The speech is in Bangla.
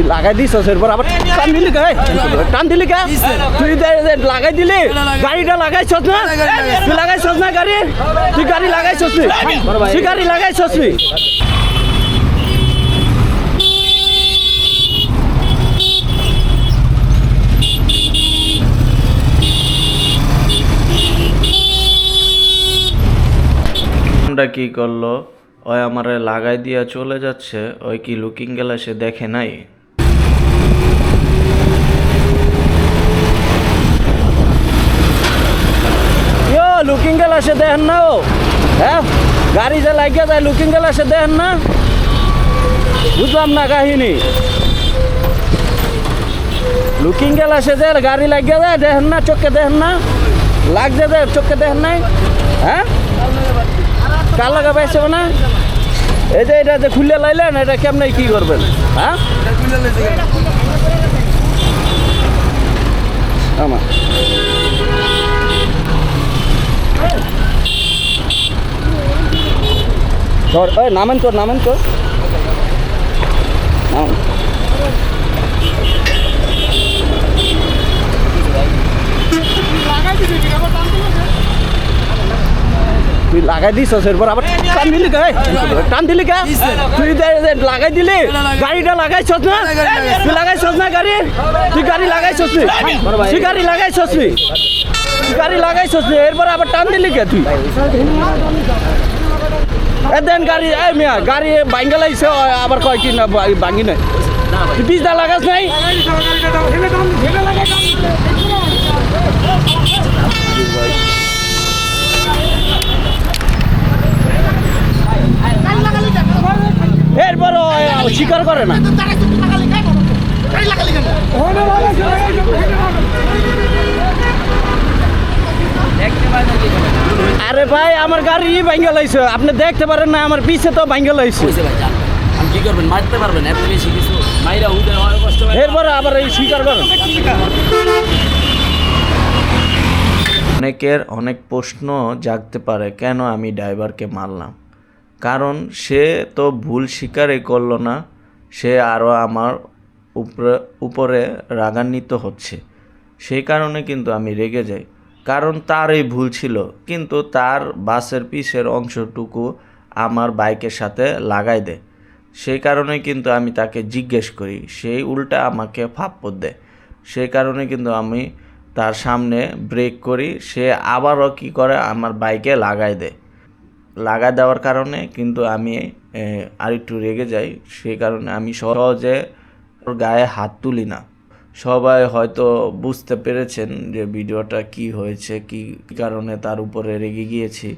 তুই লাগাই দিস এরপর আবার টান দিলি কে? টান দিলি কে? তুই লাগাই দিলি। গাড়িটা লাগাইছস না? তুই লাগাইছস না গাড়ি? তুই গাড়ি লাগাইছস তুই গাড়ি লাগাইছস তুই কি করল? ওই আমারে লাগাই দিয়া চলে যাচ্ছে, ওই কি লুকিং গ্লাসে দেখে নাই? ইয়ো লুকিং গ্লাসে দেখেন না ও। হ্যাঁ? গাড়ি যে লাগিয়ে যায় লুকিং গ্লাসে দেখেন না? বুঝলাম না কাহিনী। লুকিং গ্লাসে যে গাড়ি লাগিয়ে যায় দেখেন না? চোখে দেখেন না? লাগছে যে, চোখে দেখেন নাই? হ্যাঁ? কার লাগা পাইছে না? এই যে এটা যে খুলে লাইলেন, এটা কেমনে কি করবেন? হ্যাঁ? নামেন তো নামেন তো নামেন। তুই লাগাই দিস এরপর আবার টান দিলি কে? টান দিলি কে? তুই দে- দে- লাগাই দিলি। গাড়িটা লাগাইছস না? তুই লাগাইছস না গাড়ি? তুই গাড়ি লাগাইছস তুই তুই গাড়ি লাগাইছস তুই গাড়ি লাগাইছস তুই এরপর আবার টান দিলি কে তুই? দেন গাড়ি এই মিয়া, গাড়ি ভাঙ্গে লাগছে আবার কয় কি না ভাঙ্গি নাই? তুই পিসদা লাগাস নাই? এরপর ও স্বীকার করে না। আরে ভাই আমার গাড়ি ভাঙ্গে লাইছে। আপনি দেখতে পারেন না আমার পিছে তো ভাঙ্গে লাইছে। ভাই যান কি করবেন? মারতে পারবেন এত বেশি কিছু। মাইরা উঠে কষ্ট হয় আবার এই স্বীকার করেন। অনেকের অনেক প্রশ্ন জাগতে পারে কেন আমি ড্রাইভারকে মারলাম? কারণ সে তো ভুল স্বীকারই করল না, সে আরও আমার উপরে উপরে রাগান্বিত হচ্ছে। সেই কারণে কিন্তু আমি রেগে যাই। কারণ তারই ভুল ছিল, কিন্তু তার বাসের পিসের অংশটুকু আমার বাইকের সাথে লাগাই দেয়। সেই কারণে কিন্তু আমি তাকে জিজ্ঞেস করি সেই উল্টা আমাকে ফাপ্পর দেয়। সেই কারণে কিন্তু আমি তার সামনে ব্রেক করি, সে আবারও কি করে আমার বাইকে লাগাই দেয়। লাগা দেওয়ার কারণে কিন্তু আমি আর একটু রেগে যাই। সে কারণে আমি সহজে ওর গায়ে হাত তুলি না। সবাই হয়তো বুঝতে পেরেছেন যে ভিডিওটা কি হয়েছে কি কারণে তার উপরে রেগে গিয়েছি।